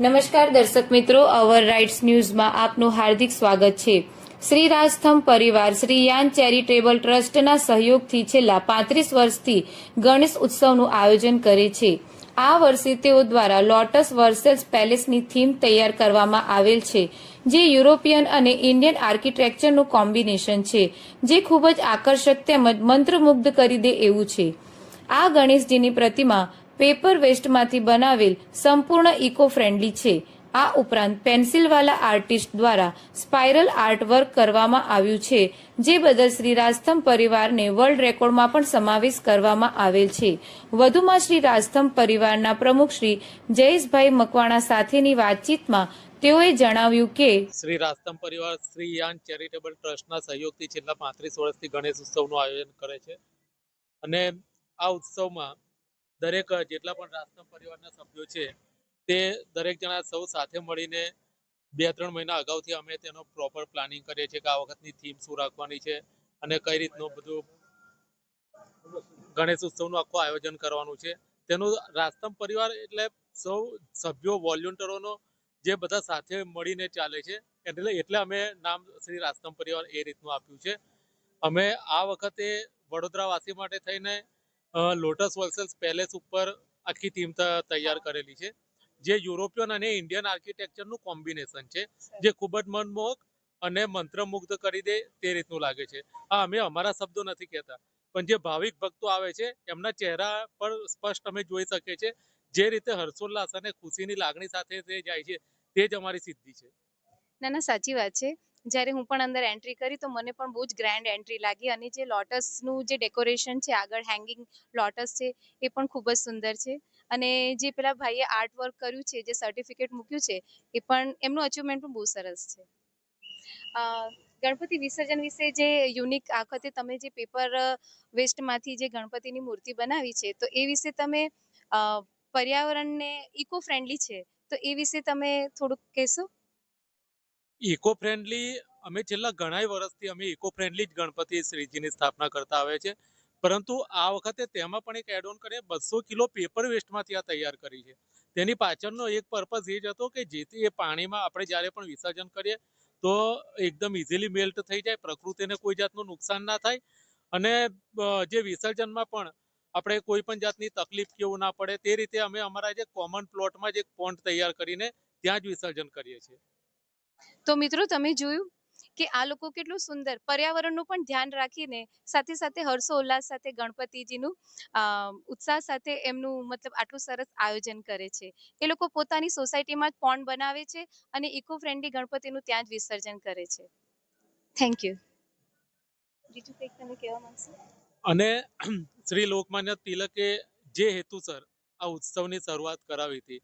નમસ્કાર દર્શક મિત્રો અવર રાઇટ્સ ન્યૂઝમાં આપનું હાર્દિક સ્વાગત છે. શ્રી રાજથમ પરિવાર, શ્રી યાન ચેરિટેબલ ટ્રસ્ટના સહયોગથી છેલ્લા પાંત્રીસ વર્ષથી ગણેશ ઉત્સવનું આયોજન કરે છે. આ વર્ષે તેઓ દ્વારા લોટસ વર્સેસ પેલેસની થીમ તૈયાર કરવામાં આવેલ છે, જે યુરોપિયન અને ઇન્ડિયન આર્કિટેક્ચરનું કોમ્બિનેશન છે, જે ખૂબ જ આકર્ષક તેમજ મંત્રમુગ્ધ કરી દે એવું છે. આ ગણેશજીની પ્રતિમા પેપર વેસ્ટમાંથી બનાવેલ સંપૂર્ણ ઇકો ફ્રેન્ડલી છે. આ ઉપરાંત પેન્સિલવાલા આર્ટિસ્ટ દ્વારા સ્પાઇરલ આર્ટ વર્ક કરવામાં આવ્યું છે, જે બદલ શ્રી રાજથમ પરિવારને વર્લ્ડ રેકોર્ડમાં પણ સમાવેશ કરવામાં આવેલ છે. વધુમાં શ્રી રાજથમ પરિવારના પ્રમુખ શ્રી જયેશભાઈ મકવાણા સાથેની વાતચીતમાં તેઓએ જણાવ્યું કે શ્રી રાજસ્તંભ પરિવાર શ્રી યાન ચેરિટેબલ ટ્રસ્ટના સહયોગથી છેલ્લા પાંત્રીસ વર્ષથી ગણેશ ઉત્સવનું આયોજન કરે છે. અને આ ઉત્સવમાં દરેક જેટલા પણ રાજસ્તંભ પરિવારના સભ્યો છે, તે દરેક જણા સૌ સાથે મળીને બે ત્રણ મહિના અગાઉથી અમે તેનો પ્રોપર પ્લાનિંગ કરીએ છીએ કે આ વખતની થીમ શું રાખવાની છે અને કઈ રીતનું બધું ગણેશ ઉત્સવનું આખું આયોજન કરવાનું છે. તેનું રાજસ્તંભ પરિવાર એટલે સૌ સભ્યો વોલ્યુન્ટરોનો જે બધા સાથે મળીને ચાલે છે, એટલે એટલે અમે નામ શ્રી રાજસ્તંભ પરિવાર એ રીતનું આપ્યું છે. અમે આ વખતે વડોદરાવાસી માટે થઈને લોટસ વર્સેલ્સ પેલેસ ઉપર આખી થીમ તૈયાર કરેલી છે. જે યુરોપિયન અને ઇન્ડિયન આર્કિટેક્ચરનું કોમ્બિનેશન છે જે ખૂબ જ મનમોહક અને મંત્રમુગ્ધ કરી દે તે રીતનું લાગે છે. આ અમે અમારા શબ્દો નથી કહેતા પણ જે ભાવિક ભક્તો આવે છે એમના ચહેરા પર સ્પષ્ટ અમે જોઈ શકીએ છીએ. જે રીતે હર્ષોલ્લાસ અને ખુશીની લાગણી સાથે તે જાય છે તે જ અમારી સિદ્ધિ છે. ના ના સાચી વાત છે. જ્યારે હું પણ અંદર એન્ટ્રી કરી તો મને પણ બહુ જ ગ્રેન્ડ એન્ટ્રી લાગી અને જે લોટસનું જે ડેકોરેશન છે, આગળ હેંગિંગ લોટસ છે, એ પણ ખૂબ જ સુંદર છે. અને જે પેલા ભાઈએ આર્ટ વર્ક કર્યું છે, જે સર્ટિફિકેટ મૂક્યું છે, એ પણ એમનું અચીવમેન્ટ પણ બહુ સરસ છે. ગણપતિ વિસર્જન વિશે જે યુનિક આ વખતે તમે જે પેપર વેસ્ટમાંથી જે ગણપતિની મૂર્તિ બનાવી છે, તો એ વિશે તમે પર્યાવરણને ઇકો ફ્રેન્ડલી છે, તો એ વિશે તમે થોડુંક કહેશો? ઇકો ફ્રેન્ડલી અમે છેલ્લા ઘણા વર્ષથી અમે ઇકો ફ્રેન્ડલી જ ગણપતિ શ્રીજીની સ્થાપના કરતા આવે છે. પરંતુ આ વખતે તેમાં પણ એક એડ ઓન કરીને બસો કિલો પેપર વેસ્ટમાંથી આ તૈયાર કરી છે. તેની પાછળનો એક પર્પઝ એ જ હતો કે જેથી એ પાણીમાં આપણે જ્યારે પણ વિસર્જન કરીએ, તો એકદમ ઇઝીલી મેલ્ટ થઈ જાય, પ્રકૃતિને કોઈ જાતનું નુકસાન ના થાય. અને જે વિસર્જનમાં પણ આપણે કોઈ પણ જાતની તકલીફ કેવું ના પડે, તે રીતે અમે અમારા જે કોમન પ્લોટમાં જ એક પોન્ડ તૈયાર કરીને ત્યાં જ વિસર્જન કરીએ છીએ. તો મિત્રો તમે જોયું કે આ લોકો કેટલું સુંદર પર્યાવરણનું પણ ધ્યાન રાખીને સાથે સાથે હર્ષોલ્લાસ સાથે ગણપતિજીનું ઉત્સાહ સાથે એમનું મતલબ આટલું સરસ આયોજન કરે છે. એ લોકો પોતાની સોસાયટીમાં જ પોન્ડ બનાવે છે અને ઇકો ફ્રેન્ડલી ગણપતિનું ત્યાં જ વિસર્જન કરે છે. થેન્ક યુ બીજું કંઈક તમે કહેવા માંગશો? અને શ્રી લોકમાન્ય તિલકે જે હેતુસર આ ઉત્સવની શરૂઆત કરાવી હતી,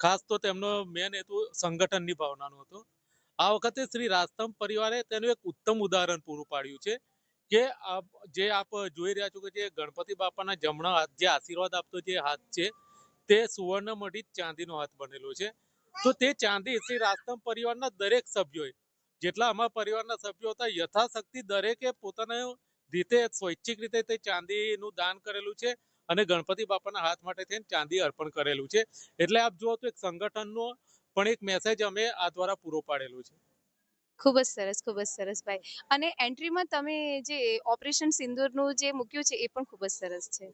ખાસ તો તેમનો મેન હેતુ સંગઠનની ભાવનાનો હતો. આ વખતે શ્રી રાજસ્તંભ પરિવારે તેનું એક ઉત્તમ ઉદાહરણ પૂરું પાડ્યું છે, કે જે આપ જોઈ રહ્યા છો કે જે ગણપતિ બાપાના જમણા હાથ, જે આશીર્વાદ આપતો જે હાથ છે, તે સુવર્ણ મઢી ચાંદીનો હાથ બનેલો છે. તો તે ચાંદી શ્રી રાજસ્તંભ પરિવારના દરેક સભ્યોએ, જેટલા અમારા પરિવારના સભ્યો હતા, યથાશક્તિ દરેકે પોતાના રીતે સ્વૈચ્છિક રીતે તે ચાંદીનું દાન કરેલું છે અને ગણપતિ બાપાના હાથ માટે થઈને ચાંદી અર્પણ કરેલું છે. એટલે આપ જુઓ તો એક સંગઠનનો પણ એક મેસેજ અમે આ દ્વારા પૂરો પાડેલો છે ખૂબ જ સરસ, ખૂબ જ સરસ ભાઈ અને એન્ટ્રીમાં તમે જે ઓપરેશન સિંદૂરનું જે મૂક્યું છે એ પણ ખૂબ જ સરસ છે.